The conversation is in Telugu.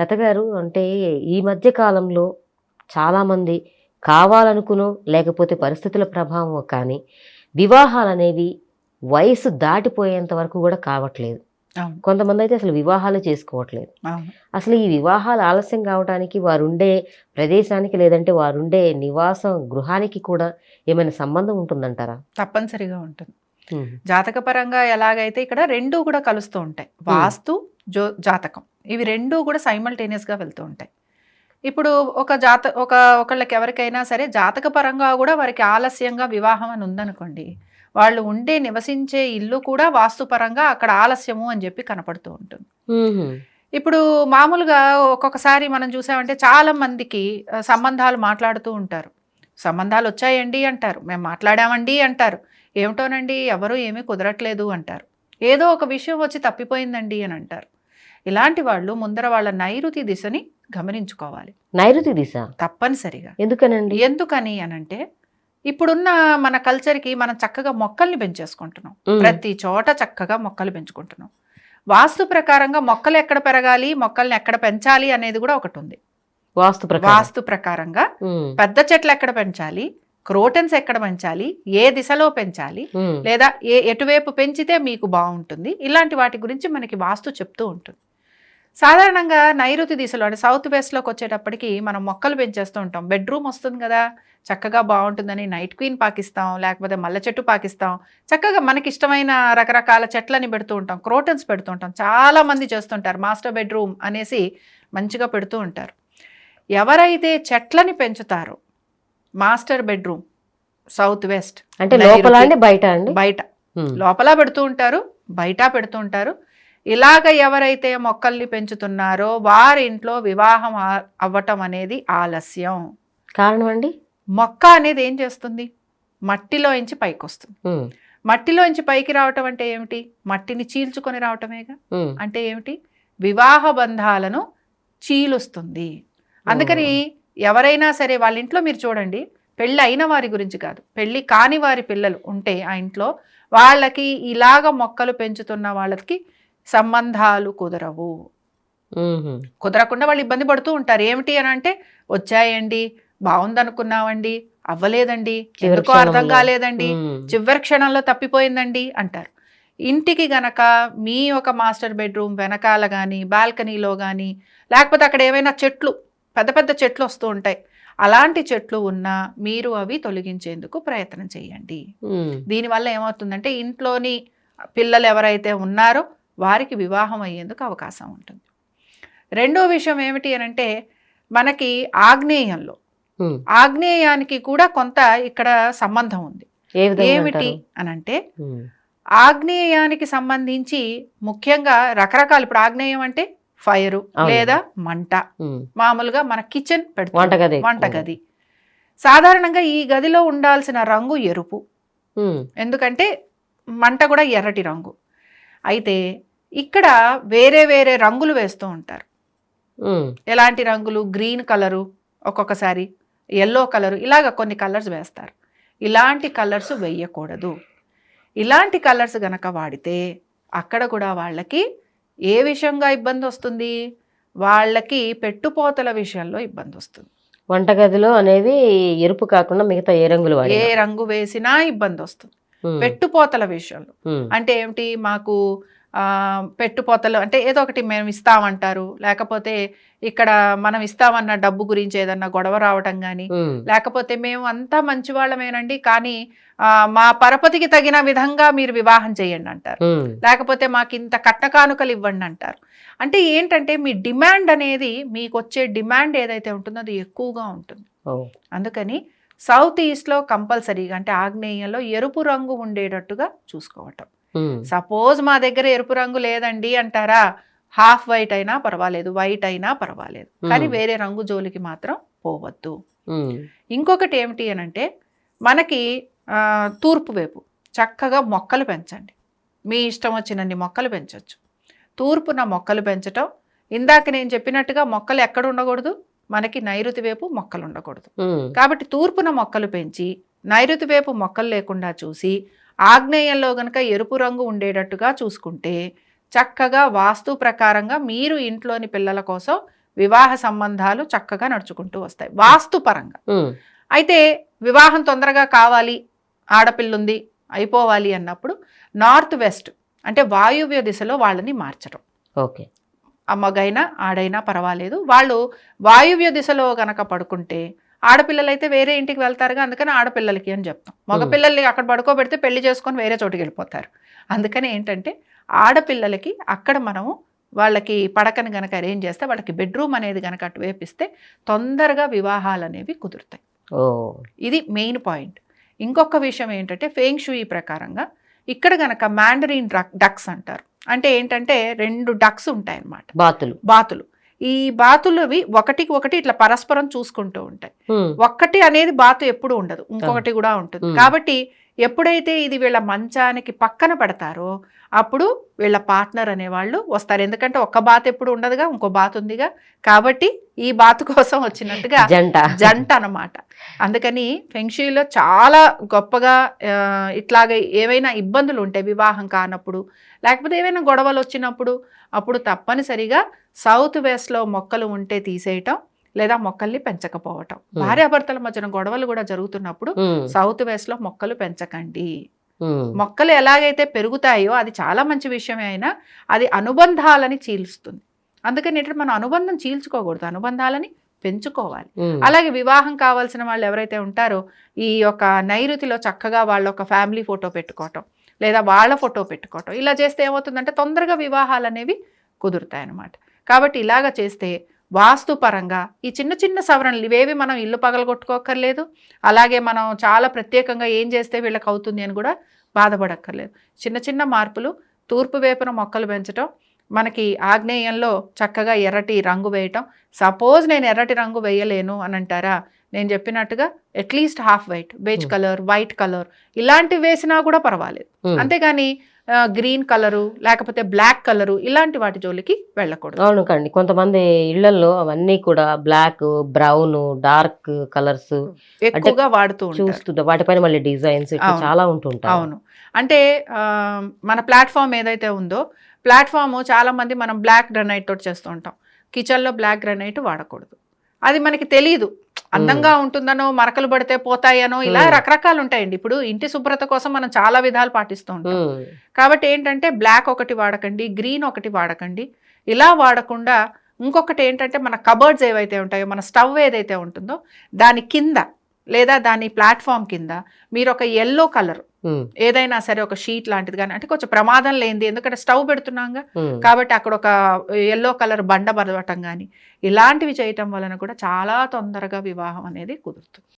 లత గారు అంటే ఈ మధ్య కాలంలో చాలామంది కావాలనుకునో లేకపోతే పరిస్థితుల ప్రభావం కానీ వివాహాలు అనేవి వయసు దాటిపోయేంత వరకు కూడా కావట్లేదు. కొంతమంది అయితే అసలు వివాహాలు చేసుకోవట్లేదు. అసలు ఈ వివాహాలు ఆలస్యం కావడానికి వారుండే ప్రదేశానికి లేదంటే వారుండే నివాసం గృహానికి కూడా ఏమైనా సంబంధం ఉంటుందంటారా? తప్పనిసరిగా ఉంటుంది. జాతకపరంగా ఎలాగైతే ఇక్కడ రెండు కూడా కలుస్తూ ఉంటాయి. వాస్తు జో జాతకం. ఇవి రెండు కూడా సైమల్టేనియస్గా వెళ్తూ ఉంటాయి. ఇప్పుడు ఒక జాత ఒక ఒకళ్ళకి ఎవరికైనా సరే జాతకపరంగా కూడా వారికి ఆలస్యంగా వివాహం అని ఉందనుకోండి వాళ్ళు ఉండే నివసించే ఇల్లు కూడా వాస్తుపరంగా అక్కడ ఆలస్యము అని చెప్పి కనపడుతూ ఉంటుంది. ఇప్పుడు మామూలుగా ఒక్కొక్కసారి మనం చూసామంటే చాలా మందికి సంబంధాలు మాట్లాడుతూ ఉంటారు. సంబంధాలు వచ్చాయండి అంటారు మేము మాట్లాడామండి అంటారు ఏమిటోనండి ఎవరు ఏమీ కుదరట్లేదు అంటారు. ఏదో ఒక విషయం వచ్చి తప్పిపోయిందండి అని అంటారు. ఇలాంటి వాళ్ళు ముందర వాళ్ళ నైరుతి దిశని గమనించుకోవాలి. నైరుతి దిశ? తప్పనిసరిగా. ఎందుకనండి? ఎందుకని అనంటే ఇప్పుడున్న మన కల్చర్కి మనం చక్కగా మొక్కల్ని పెంచేసుకుంటున్నాం. ప్రతి చోట చక్కగా మొక్కలు పెంచుకుంటున్నాం. వాస్తు ప్రకారంగా మొక్కలు ఎక్కడ పెరగాలి మొక్కల్ని ఎక్కడ పెంచాలి అనేది కూడా ఒకటి ఉంది. వాస్తు వాస్తు ప్రకారంగా. పెద్ద చెట్లు ఎక్కడ పెంచాలి క్రోటన్స్ ఎక్కడ పెంచాలి ఏ దిశలో పెంచాలి. లేదా ఏ ఎటువైపు పెంచితే మీకు బాగుంటుంది ఇలాంటి వాటి గురించి మనకి వాస్తు చెప్తూ ఉంటుంది. సాధారణంగా నైరుతి దిశలో అంటే సౌత్ వెస్ట్లోకి వచ్చేటప్పటికి మనం మొక్కలు పెంచేస్తూ ఉంటాం. బెడ్రూమ్ వస్తుంది కదా చక్కగా బాగుంటుందని నైట్ క్వీన్ పాకిస్తాం లేకపోతే మల్లె చెట్టు పాకిస్తాం. చక్కగా మనకి ఇష్టమైన రకరకాల చెట్లని పెడుతూ ఉంటాం క్రోటన్స్ పెడుతూ ఉంటాం. చాలా మంది చేస్తుంటారు మాస్టర్ బెడ్రూమ్ అనేసి మంచిగా పెడుతూ ఉంటారు. ఎవరైతే చెట్లని పెంచుతారో మాస్టర్ బెడ్రూమ్ సౌత్ వెస్ట్ అంటే. లోపల బయట బయట. లోపల పెడుతూ ఉంటారు బయట పెడుతూ ఉంటారు. ఇలాగ ఎవరైతే మొక్కల్ని పెంచుతున్నారో వారి ఇంట్లో వివాహం అవ్వటం అనేది ఆలస్యం. కారణం అండి? మొక్క అనేది ఏం చేస్తుంది? మట్టిలో ఇంచి పైకి వస్తుంది మ్మ్. మట్టిలో ఇంచి పైకి రావటం అంటే ఏమిటి? మట్టిని చీల్చుకొని రావటమేగా. అంటే ఏమిటి? వివాహ బంధాలను చీలుస్తుంది. అందుకని ఎవరైనా సరే వాళ్ళ ఇంట్లో మీరు చూడండి పెళ్ళి అయిన వారి గురించి కాదు పెళ్ళి కాని వారి పిల్లలు ఉంటే ఆ ఇంట్లో వాళ్ళకి ఇలాగ మొక్కలు పెంచుతున్న వాళ్ళకి సంబంధాలు కుదరవు. కుదరకుండా వాళ్ళు ఇబ్బంది పడుతూ ఉంటారు ఏమిటి అని అంటే వచ్చాయండి బాగుందనుకున్నామండి అవ్వలేదండి ఎందుకో అర్థం. కాలేదండి. చివరి క్షణంలో తప్పిపోయిందండి అంటారు ఇంటికి గనక మీ ఒక మాస్టర్ బెడ్రూమ్ వెనకాల కానీ బాల్కనీలో కానీ లేకపోతే అక్కడ ఏమైనా చెట్లు పెద్ద పెద్ద చెట్లు వస్తూ ఉంటాయి అలాంటి చెట్లు ఉన్నా మీరు అవి తొలగించేందుకు ప్రయత్నం చేయండి. దీనివల్ల ఏమవుతుందంటే ఇంట్లోని పిల్లలు ఎవరైతే ఉన్నారో వారికి వివాహం అయ్యేందుకు అవకాశం ఉంటుంది రెండో విషయం ఏమిటి అని అంటే మనకి ఆగ్నేయంలో. ఆగ్నేయానికి కూడా కొంత ఇక్కడ సంబంధం ఉంది ఏమిటి అంటారు? అని అంటే మ్మ్. ఆగ్నేయానికి సంబంధించి ముఖ్యంగా రకరకాల ఇప్పుడు ఆగ్నేయం అంటే ఫైరు. లేదా మంట మ్మ్. మామూలుగా మన కిచెన్ పెడతాం వంటగది సాధారణంగా ఈ గదిలో ఉండాల్సిన రంగు ఎరుపు. ఎందుకంటే మంట కూడా ఎర్రటి రంగు అయితే ఇక్కడ వేరే వేరే రంగులు వేస్తూ ఉంటారు. ఎలాంటి రంగులు? గ్రీన్ కలరు ఒక్కొక్కసారి ఎల్లో కలరు ఇలాగ కొన్ని కలర్స్ వేస్తారు. ఇలాంటి కలర్స్ వేయకూడదు. ఇలాంటి కలర్స్ గనక వాడితే అక్కడ కూడా వాళ్ళకి ఏ విషయంగా ఇబ్బంది వస్తుంది? వాళ్ళకి పెట్టుపోతల విషయంలో ఇబ్బంది వస్తుంది. వంటగదిలో అనేవి ఎరుపు కాకుండా మిగతా ఏ రంగులు ఏ రంగు వేసినా ఇబ్బంది వస్తుంది. పెట్టుపోతల విషయంలో. అంటే ఏమిటి? మాకు పెట్టుపోతలు అంటే ఏదో ఒకటి మేము ఇస్తామంటారు. లేకపోతే ఇక్కడ మనం ఇస్తామన్న డబ్బు గురించి ఏదన్నా గొడవ రావటం కానీ లేకపోతే మేము అంతా మంచి వాళ్ళమేనండి. కానీ మా పరపతికి తగిన విధంగా మీరు వివాహం చేయండి అంటారు. లేకపోతే మాకు ఇంత కట్న కానుకలు ఇవ్వండి అంటారు. అంటే ఏంటంటే మీ డిమాండ్ అనేది మీకు వచ్చే డిమాండ్ ఏదైతే ఉంటుందో అది ఎక్కువగా ఉంటుంది. అందుకని సౌత్ ఈస్ట్లో కంపల్సరీగా అంటే ఆగ్నేయంలో ఎరుపు రంగు ఉండేటట్టుగా చూసుకోవటం. సపోజ్ మా దగ్గర ఎరుపు రంగు లేదండి అంటారా? హాఫ్ వైట్ అయినా పర్వాలేదు వైట్ అయినా పర్వాలేదు. కానీ. వేరే రంగు జోలికి మాత్రం పోవద్దు. ఇంకొకటి ఏమిటి అని అంటే మనకి తూర్పు వైపు చక్కగా మొక్కలు పెంచండి. మీ ఇష్టం వచ్చినన్ని మొక్కలు పెంచవచ్చు తూర్పున మొక్కలు పెంచటం ఇందాక నేను చెప్పినట్టుగా మొక్కలు ఎక్కడ ఉండకూడదు? మనకి నైరుతి వైపు మొక్కలు ఉండకూడదు. కాబట్టి తూర్పున మొక్కలు పెంచి నైరుతి వైపు మొక్కలు లేకుండా చూసి ఆగ్నేయంలో గనక ఎరుపు రంగు ఉండేటట్టుగా చూసుకుంటే చక్కగా వాస్తు ప్రకారంగా మీరు ఇంట్లోని పిల్లల కోసం వివాహ సంబంధాలు చక్కగా నడుచుకుంటూ వస్తాయి. వాస్తు పరంగా. అయితే వివాహం తొందరగా కావాలి ఆడపిల్లుంది అయిపోవాలి అన్నప్పుడు నార్త్ వెస్ట్ అంటే వాయువ్య దిశలో వాళ్ళని మార్చడం ఓకే. ఆ మగైనా ఆడైనా పర్వాలేదు. వాళ్ళు వాయువ్య దిశలో గనక పడుకుంటే ఆడపిల్లలైతే వేరే ఇంటికి వెళ్తారుగా అందుకని ఆడపిల్లలకి అని చెప్తాం. మగపిల్లల్ని అక్కడ పడుకోబెడితే పెళ్ళి చేసుకొని వేరే చోటుకి వెళ్ళిపోతారు. అందుకని ఏంటంటే ఆడపిల్లలకి అక్కడ మనము వాళ్ళకి పడకని గనక అరేంజ్ చేస్తే వాళ్ళకి బెడ్రూమ్ అనేది గనక అటువైపు ఇస్తే తొందరగా వివాహాలు అనేవి కుదురుతాయి. ఇది మెయిన్ పాయింట్ ఇంకొక విషయం ఏంటంటే ఫేంగ్ షూయి ప్రకారంగా ఇక్కడ గనక మ్యాండరిన్ డక్స్ అంటారు. అంటే ఏంటంటే రెండు డక్స్ ఉంటాయి అన్నమాట బాతులు. బాతులు. ఈ బాతులవి ఒకటికి ఒకటి ఇట్లా పరస్పరం చూసుకుంటూ ఉంటాయి. ఒక్కటి అనేది బాతు ఎప్పుడు ఉండదు. ఇంకొకటి కూడా ఉంటుంది. కాబట్టి ఎప్పుడైతే ఇది వీళ్ళ మంచానికి పక్కన పెడతారో అప్పుడు వీళ్ళ పార్ట్నర్ అనేవాళ్ళు వస్తారు. ఎందుకంటే ఒక్క బాత్ ఎప్పుడు ఉండదుగా ఇంకో బాత్ ఉందిగా. కాబట్టి ఈ బాతు కోసం వచ్చినట్టుగా జంట. జంట అన్నమాట. అందుకని ఫెంక్షీలో చాలా గొప్పగా ఇట్లాగే ఏవైనా ఇబ్బందులు ఉంటాయి వివాహం కానప్పుడు లేకపోతే ఏవైనా గొడవలు వచ్చినప్పుడు అప్పుడు తప్పనిసరిగా సౌత్ వెస్ట్లో మొక్కలు ఉంటే తీసేయటం లేదా మొక్కల్ని పెంచకపోవటం. భార్యాభర్తల మధ్యన గొడవలు కూడా జరుగుతున్నప్పుడు సౌత్ వెస్ట్లో మొక్కలు పెంచకండి. మొక్కలు ఎలాగైతే పెరుగుతాయో అది చాలా మంచి విషయమే అయినా అది అనుబంధాలని చీల్స్తుంది. అందుకని ఏంటంటే మనం అనుబంధం చీల్చుకోకూడదు. అనుబంధాలని పెంచుకోవాలి. అలాగే వివాహం కావాల్సిన వాళ్ళు ఎవరైతే ఉంటారో ఈ యొక్క నైరుతిలో చక్కగా వాళ్ళ ఒక ఫ్యామిలీ ఫోటో పెట్టుకోవటం లేదా వాళ్ళ ఫోటో పెట్టుకోవటం. ఇలా చేస్తే ఏమవుతుందంటే తొందరగా వివాహాలు అనేవి కుదురుతాయి అన్నమాట కాబట్టి ఇలాగ చేస్తే వాస్తు పరంగా ఈ చిన్న చిన్న సవరణలు ఇవేవి మనం ఇల్లు పగలగొట్టుకోక్కర్లేదు అలాగే మనం చాలా ప్రత్యేకంగా ఏం చేస్తే వీళ్ళకి అవుతుంది అని కూడా బాధపడక్కర్లేదు చిన్న చిన్న మార్పులు తూర్పు వైపున మొక్కలు పెంచడం మనకి ఆగ్నేయంలో చక్కగా ఎర్రటి రంగు వేయటం సపోజ్ నేను ఎర్రటి రంగు వేయలేను అని అంటారా నేను చెప్పినట్టుగా at least half white beige. Colour white colour ఇలాంటివి వేసినా కూడా పర్వాలేదు. అంతేగాని గ్రీన్ కలరు లేకపోతే బ్లాక్ కలరు ఇలాంటి వాటి జోలికి వెళ్ళకూడదు. అవును కండి. కొంతమంది ఇళ్ళలో అవన్నీ కూడా బ్లాక్ బ్రౌన్ డార్క్ కలర్స్ ఎక్కువగా వాడుతూ చూస్తుంటా. వాటిపైన మళ్ళీ డిజైన్స్. చాలా ఉంటుంటాయి. అవును. అంటే మన ప్లాట్ఫామ్ ఏదైతే ఉందో ప్లాట్ఫామ్ చాలా మంది మనం బ్లాక్ గ్రనైట్ తోటి చేస్తూ ఉంటాం. కిచెన్లో బ్లాక్ గ్రనైట్ వాడకూడదు. అది మనకి తెలియదు అందంగా ఉంటుందనో మరకలు పడితే పోతాయనో ఇలా. రకరకాలు ఉంటాయండి ఇప్పుడు ఇంటి శుభ్రత కోసం మనం చాలా విధాలు పాటిస్తూ ఉంటాం. కాబట్టి ఏంటంటే బ్లాక్ ఒకటి వాడకండి గ్రీన్ ఒకటి వాడకండి. ఇలా వాడకుండా ఇంకొకటి ఏంటంటే మన కబర్డ్స్ ఏవైతే ఉంటాయో మన స్టవ్ ఏదైతే ఉంటుందో దాని కింద లేదా దాని ప్లాట్ఫామ్ కింద మీరు ఒక ఎల్లో కలర్ ఏదైనా సరే ఒక షీట్ లాంటిది కానీ అంటే కొంచెం ప్రమాదం లేనిది ఎందుకంటే స్టవ్ పెడుతున్నాగా. ఉమ్. కాబట్టి అక్కడ ఒక ఎల్లో కలర్ బండ బరవటం కానీ ఇలాంటివి చేయటం వలన కూడా చాలా తొందరగా వివాహం అనేది కుదురుతుంది.